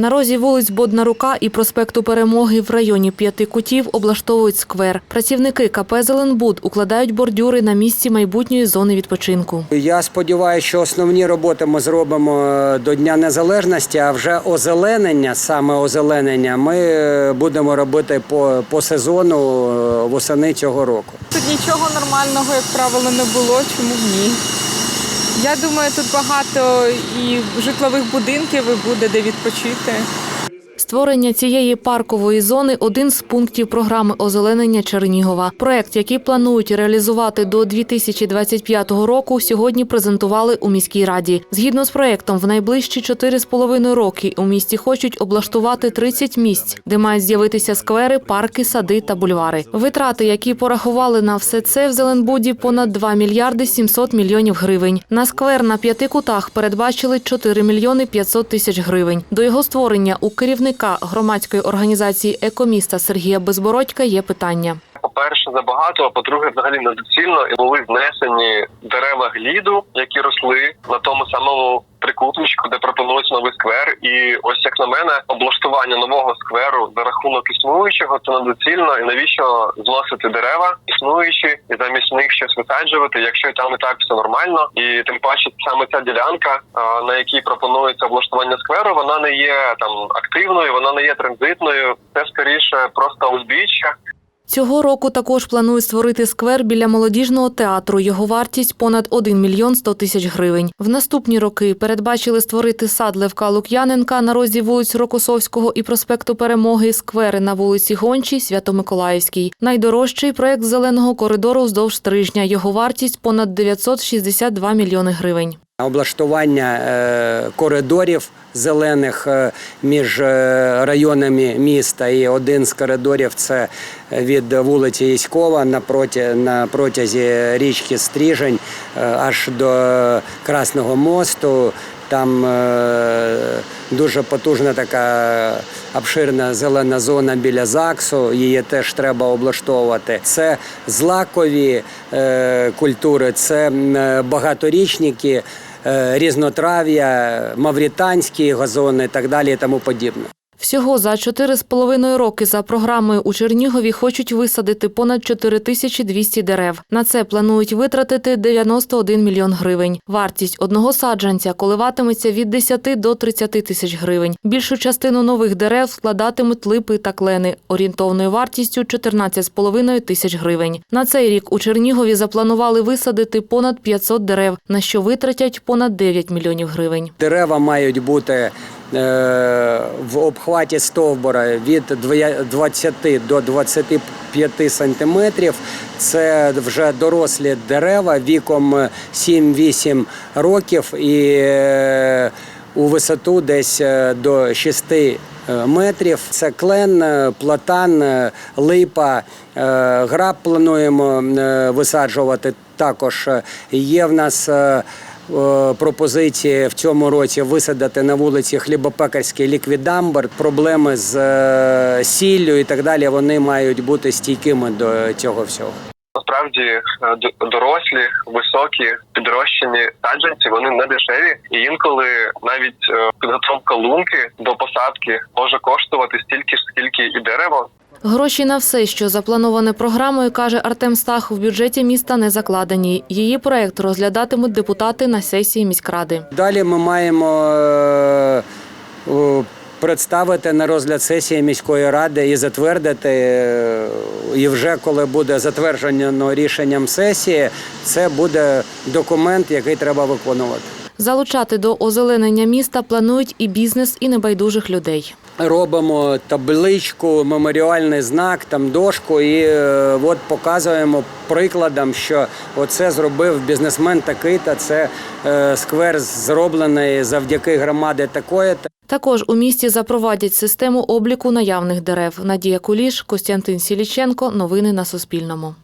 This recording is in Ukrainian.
На розі вулиць Боднарука і проспекту Перемоги в районі П'яти кутів облаштовують сквер. Працівники КП «Зеленбуд» укладають бордюри на місці майбутньої зони відпочинку. Я сподіваюся, що основні роботи ми зробимо е, до Дня Незалежності, а вже озеленення, саме озеленення, ми е, будемо робити по, по сезону е, восени цього року. Тут нічого нормального, як правило, не було. Чому б ні? Я думаю, тут багато і житлових будинків і буде де відпочити. Створення цієї паркової зони – один з пунктів програми озеленення Чернігова. Проект, який планують реалізувати до 2025 року, сьогодні презентували у міській раді. Згідно з проектом, в найближчі 4,5 роки у місті хочуть облаштувати 30 місць, де мають з'явитися сквери, парки, сади та бульвари. Витрати, які порахували на все це в Зеленбуді, понад 2 мільярди 700 мільйонів гривень. На сквер на п'яти кутах передбачили 4 мільйони 500 тисяч гривень. До його створення у керівника громадської організації Екоміста Сергія Безбородька є питання. По-перше, забагато, а по-друге, взагалі недоцільно і були знесені дерева гліду, які росли на тому самому трикутничку, де пропонується новий сквер. І ось як на мене, облаштування нового скверу за рахунок існуючого це недоцільно. І навіщо зносити дерева існуючі і замість них щось висаджувати, якщо і там і так все нормально, і тим паче саме ця ділянка, на якій пропонується облаштування скверу, вона не є там активною, вона не є транзитною. Це скоріше просто узбіччя. Цього року також планують створити сквер біля молодіжного театру. Його вартість понад 1 мільйон 100 тисяч гривень. В наступні роки передбачили створити сад Левка Лук'яненка на розі вулиць Рокосовського і проспекту Перемоги, сквери на вулиці Гончій, Свято-Миколаївській. Найдорожчий проект зеленого коридору вздовж стрижня. Його вартість понад 962 мільйони гривень. Облаштування е, коридорів зелених е, між е, районами міста. І один з коридорів це від вулиці Яськова на, протязі річки Стріжень аж до Красного мосту. Там дуже потужна така обширна зелена зона біля ЗАГСу. Її теж треба облаштовувати. Це злакові культури, це багаторічники, різнотрав'я, мавританські газони і так далі і тому подібне. Всього за 4,5 роки за програмою у Чернігові хочуть висадити понад 4200 дерев. На це планують витратити 91 мільйон гривень. Вартість одного саджанця коливатиметься від 10 до 30 тисяч гривень. Більшу частину нових дерев складатимуть липи та клени орієнтовною вартістю 14,5 тисяч гривень. На цей рік у Чернігові запланували висадити понад 500 дерев, на що витратять понад 9 мільйонів гривень. Дерева мають бути в обхваті стовбура від двоя- 20 до 25 сантиметрів. Це вже дорослі дерева віком 7-8 років і е, у висоту десь е, до 6 е, метрів. Це клен, е, платан, е, липа, е, граб плануємо е, висаджувати. Також е, є в нас е, е, пропозиції в цьому році висадити на вулиці Хлібопекарський ліквідамбр. Проблеми з е, сіллю і так далі вони мають бути стійкими до цього всього. Насправді е, дорослі, високі, підрощені саджанці вони не дешеві, і інколи навіть е, підготовка лунки до посадки може коштувати стільки ж, скільки і дерево. Гроші на все, що заплановане програмою, каже Артем Стах, в бюджеті міста не закладені. Її проект розглядатимуть депутати на сесії міськради. Далі ми маємо е, представити на розгляд сесії міської ради і затвердити. е, І вже коли буде затверджено рішенням сесії, це буде документ, який треба виконувати. Залучати до озеленення міста планують і бізнес, і небайдужих людей. Робимо табличку, меморіальний знак, там дошку, і е, от показуємо прикладом, що оце зробив бізнесмен такий, та це е, сквер зроблений завдяки громади такої. Також у місті запровадять систему обліку наявних дерев. Надія Куліш, Костянтин Сіліченко. Новини на Суспільному.